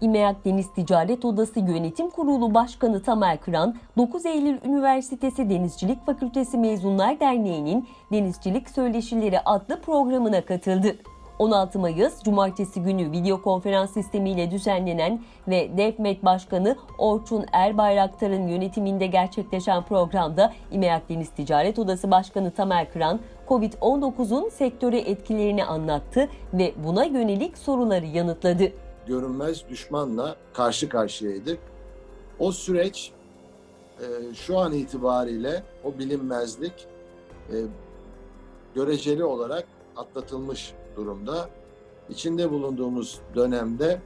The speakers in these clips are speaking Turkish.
İMEAK Deniz Ticaret Odası Yönetim Kurulu Başkanı Tamer Kıran, 9 Eylül Üniversitesi Denizcilik Fakültesi Mezunlar Derneği'nin Denizcilik Söyleşileri adlı programına katıldı. 16 Mayıs Cumartesi günü video konferans sistemiyle düzenlenen ve DEFMET Başkanı Orçun Erbayraktar'ın yönetiminde gerçekleşen programda İMEAK Deniz Ticaret Odası Başkanı Tamer Kıran, Covid-19'un sektöre etkilerini anlattı ve buna yönelik soruları yanıtladı. Görünmez düşmanla karşı karşıyaydık. O süreç e, şu an itibariyle o bilinmezlik e, göreceli olarak atlatılmış durumda. İçinde bulunduğumuz dönemde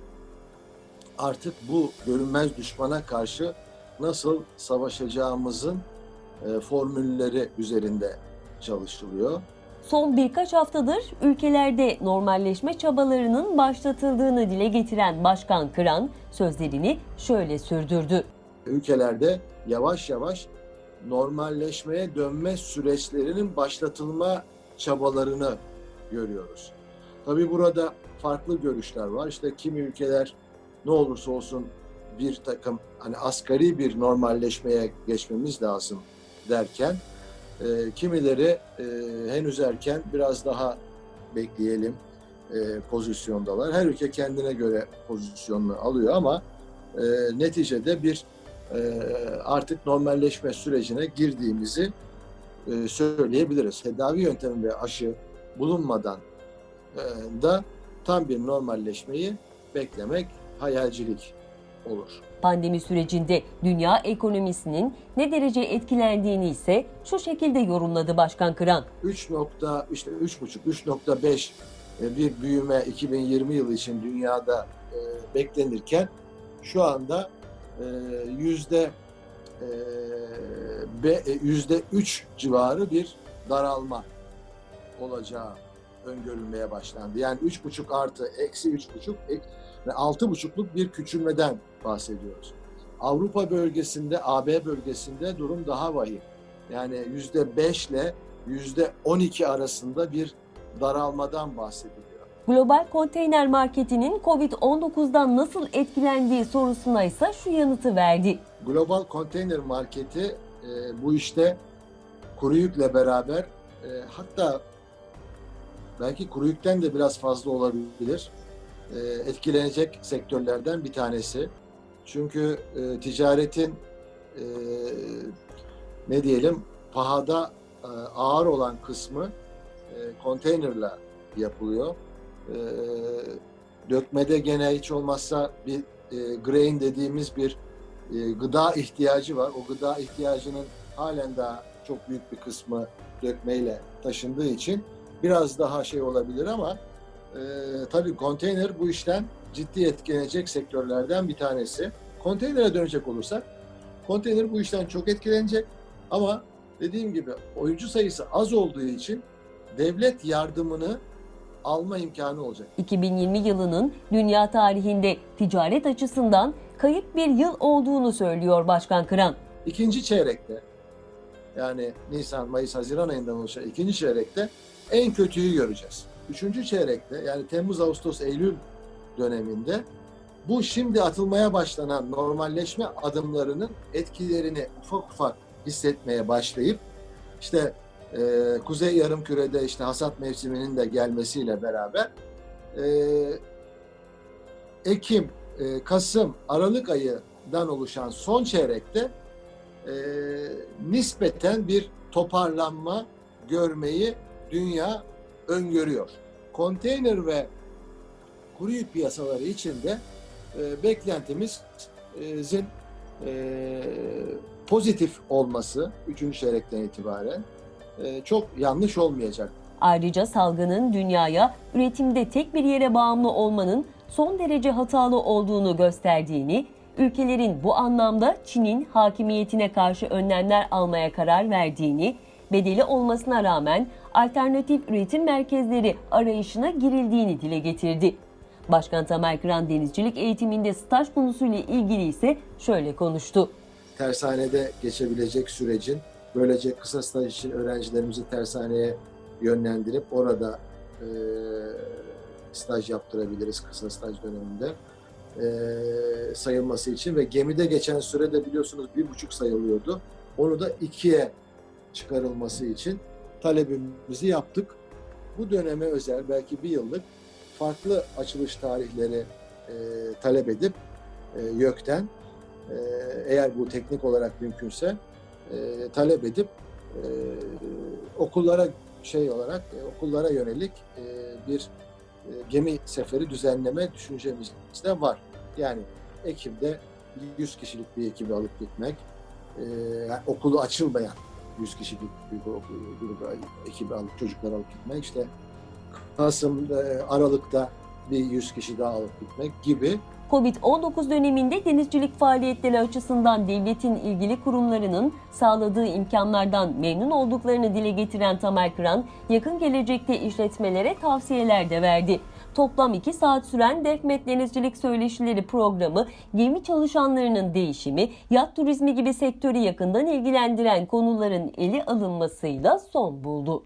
artık bu görünmez düşmana karşı nasıl savaşacağımızın e, formülleri üzerinde çalışılıyor. Son birkaç haftadır ülkelerde normalleşme çabalarının başlatıldığını dile getiren Başkan Kıran sözlerini şöyle sürdürdü. ülkelerde yavaş yavaş normalleşmeye dönme süreçlerinin başlatılma çabalarını görüyoruz. Tabii burada farklı görüşler var. İşte kimi ülkeler ne olursa olsun bir takım hani asgari bir normalleşmeye geçmemiz lazım derken e, kimileri e, henüz erken biraz daha bekleyelim e, pozisyondalar. Her ülke kendine göre pozisyonunu alıyor ama e, neticede bir e, artık normalleşme sürecine girdiğimizi e, söyleyebiliriz. Tedavi yöntemi ve aşı bulunmadan e, da tam bir normalleşmeyi beklemek hayalcilik olur. Pandemi sürecinde dünya ekonomisinin ne derece etkilendiğini ise şu şekilde yorumladı Başkan Kıran. 3 nokta işte 3,5 3.5 e, bir büyüme 2020 yılı için dünyada e, beklenirken şu anda e, yüzde yüzde 3 civarı bir daralma olacağı öngörülmeye başlandı. Yani 3,5 artı eksi 3,5 ek- ve 6,5'luk bir küçülmeden bahsediyoruz. Avrupa bölgesinde, AB bölgesinde durum daha vahim. Yani yüzde 5 ile yüzde 12 arasında bir daralmadan bahsediliyor. Global Konteyner Marketi'nin Covid-19'dan nasıl etkilendiği sorusuna ise şu yanıtı verdi. Global Konteyner Marketi e, bu işte kuru yükle beraber e, hatta belki kuru yükten de biraz fazla olabilir. E, etkilenecek sektörlerden bir tanesi. Çünkü e, ticaretin e, ne diyelim pahada e, ağır olan kısmı e, konteynerla yapılıyor. E, dökmede gene hiç olmazsa bir e, grain dediğimiz bir e, gıda ihtiyacı var. O gıda ihtiyacının halen daha çok büyük bir kısmı dökmeyle taşındığı için biraz daha şey olabilir ama e, tabii konteyner bu işten ciddi etkilenecek sektörlerden bir tanesi. Konteynere dönecek olursak, konteyner bu işten çok etkilenecek ama dediğim gibi oyuncu sayısı az olduğu için devlet yardımını alma imkanı olacak. 2020 yılının dünya tarihinde ticaret açısından kayıp bir yıl olduğunu söylüyor Başkan Kıran. İkinci çeyrekte yani Nisan, Mayıs, Haziran ayından oluşan ikinci çeyrekte en kötüyü göreceğiz. Üçüncü çeyrekte yani Temmuz, Ağustos, Eylül döneminde bu şimdi atılmaya başlanan normalleşme adımlarının etkilerini ufak ufak hissetmeye başlayıp işte e, Kuzey Yarımküre'de işte hasat mevsiminin de gelmesiyle beraber e, Ekim, e, Kasım, Aralık ayından oluşan son çeyrekte e, nispeten bir toparlanma görmeyi dünya öngörüyor. Konteyner ve yük piyasaları içinde e, beklentimizin e, pozitif olması 3. çeyrekten itibaren e, çok yanlış olmayacak. Ayrıca salgının dünyaya üretimde tek bir yere bağımlı olmanın son derece hatalı olduğunu gösterdiğini, ülkelerin bu anlamda Çin'in hakimiyetine karşı önlemler almaya karar verdiğini, bedeli olmasına rağmen alternatif üretim merkezleri arayışına girildiğini dile getirdi. Başkan Tamer Kıran denizcilik eğitiminde staj konusuyla ilgili ise şöyle konuştu. tersanede geçebilecek sürecin böylece kısa staj için öğrencilerimizi tersaneye yönlendirip orada e, staj yaptırabiliriz kısa staj döneminde. e, sayılması için ve gemide geçen sürede biliyorsunuz bir buçuk sayılıyordu. Onu da ikiye çıkarılması için talebimizi yaptık. Bu döneme özel belki bir yıllık farklı açılış tarihleri e, talep edip e, YÖK'ten e, eğer bu teknik olarak mümkünse e, talep edip e, okullara şey olarak e, okullara yönelik e, bir e, gemi seferi düzenleme düşüncemiz de var. Yani Ekim'de 100 kişilik bir ekibi alıp gitmek, e, yani okulu açılmayan 100 kişilik bir grubu, grubu ekibi alıp çocuklar alıp gitmek, işte Kasım'da, e, Aralık'ta bir 100 kişi daha alıp gitmek gibi Covid-19 döneminde denizcilik faaliyetleri açısından devletin ilgili kurumlarının sağladığı imkanlardan memnun olduklarını dile getiren Tamer Kıran, yakın gelecekte işletmelere tavsiyeler de verdi. Toplam 2 saat süren Defmet Denizcilik Söyleşileri programı gemi çalışanlarının değişimi, yat turizmi gibi sektörü yakından ilgilendiren konuların ele alınmasıyla son buldu.